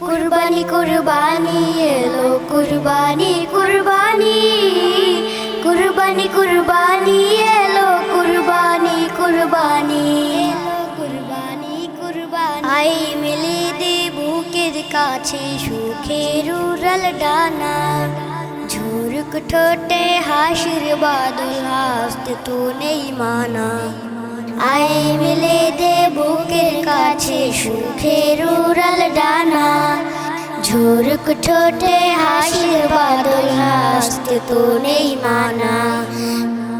কুরবানি কুরবানি, এলো কুরবানি কুরবানি। কুরবানি কুরবানি, এলো কুরবানি কুরবানি। কুরবানি কুরবানি আই মিলে দে বুকের কাছে সুখের উড়াল ডানা। ঝুরুক ঠোঁটে হাসির বাদল, হাসতে তো নেই মানা। আই মিলে দে বুকের কাছে সুখের উড়াল ডানা, ঝোরক ঠোঁটে হাসির বাদল হাসতে তো নেই মানা।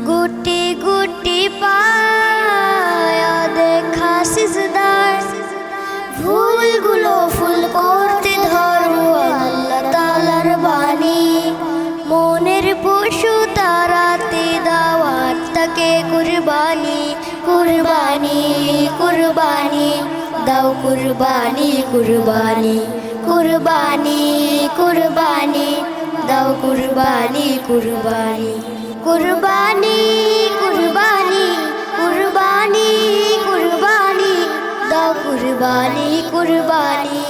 গুটি গুটি পায়া দেখা সিজদার ফুলগুলো ফুল করতে কুরবানি কুরবানি কুরবানি দাও কুরবানি কুরবানি কুরবানি কুরবানি দাও কুরবানি কুরবানি কুরবানি কুরবানি কুরবানি কুরবানি দাও কুরবানি কুরবানি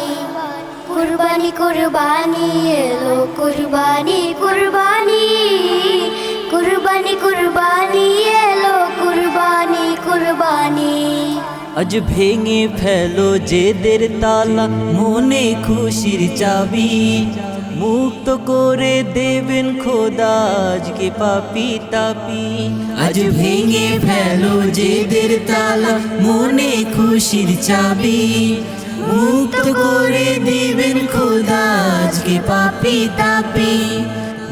কুরবানি কুরবানি এলো কুরবানি কুরবানি কুরবানি কুরবানি আজ ভেঙে ফেলো জেদের তালা, মনে খুশির চাবি। মুক্ত করে দেবেন খোদা, আজকে পাপি তাপি। আজ ভেঙে ফেলো জেদের তালা, মনে খুশির চাবি। মুক্ত করে দেবেন খোদা, আজকে পাপি তাপি।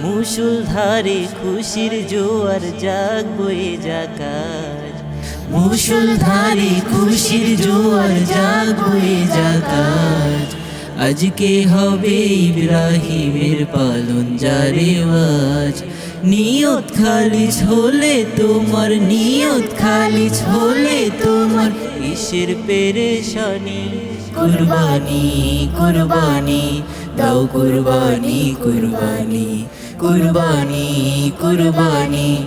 মুসুলধারে খুশির জোয়ার জাগ বয়ে জাকার মুসুলধারে খুশির জোয়ার জাগ বয়ে জাকার আজকে হবে ইব্রাহিমের পালন জারেওয়াজ নিয়ত খালিজ হলে তোমার, নিয়ত খালিজ হলে তোমার। কিসের পেরেশানি? কুরবানি কুরবানি, দাও কুরবানি কুরবানি। কুরবানি কুরবানি